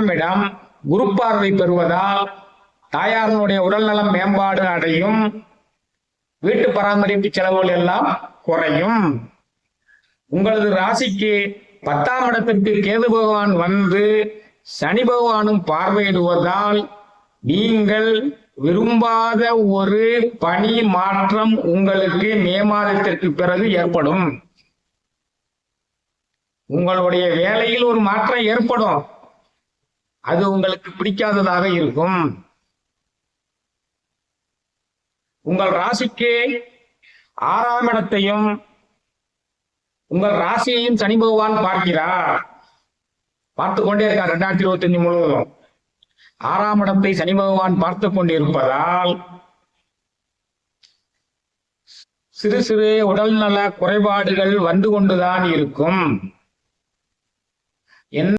ஆறாம் இடம் குரு பார்வை பெறுவதால் தாயாரனுடைய உடல்நலம் மேம்பாடு அடையும். வீட்டு பராமரிப்பு செலவுகள் எல்லாம் குறையும். உங்களது ராசிக்கு பத்தாம் இடத்திற்கு கேது பகவான் வந்து சனி பகவானும் பார்வையிடுவதால் நீங்கள் விரும்பாத ஒரு பணி மாற்றம் உங்களுக்கு மே மாதத்திற்கு பிறகு ஏற்படும். உங்களுடைய வேலையில் ஒரு மாற்றம் ஏற்படும். அது உங்களுக்கு பிடிக்காததாக இருக்கும். உங்கள் ராசிக்கு ஆறாம் இடத்தையும் உங்கள் ராசியையும் சனி பகவான் பார்க்கிறார். பார்த்து கொண்டே இருக்கார். ரெண்டாயிரத்தி இருபத்தி அஞ்சு முழுவதும். ஆறாம் இடத்தை சனி பகவான் பார்த்து கொண்டிருப்பதால் சிறு சிறு உடல்நல குறைபாடுகள் வந்து கொண்டுதான் இருக்கும். என்ன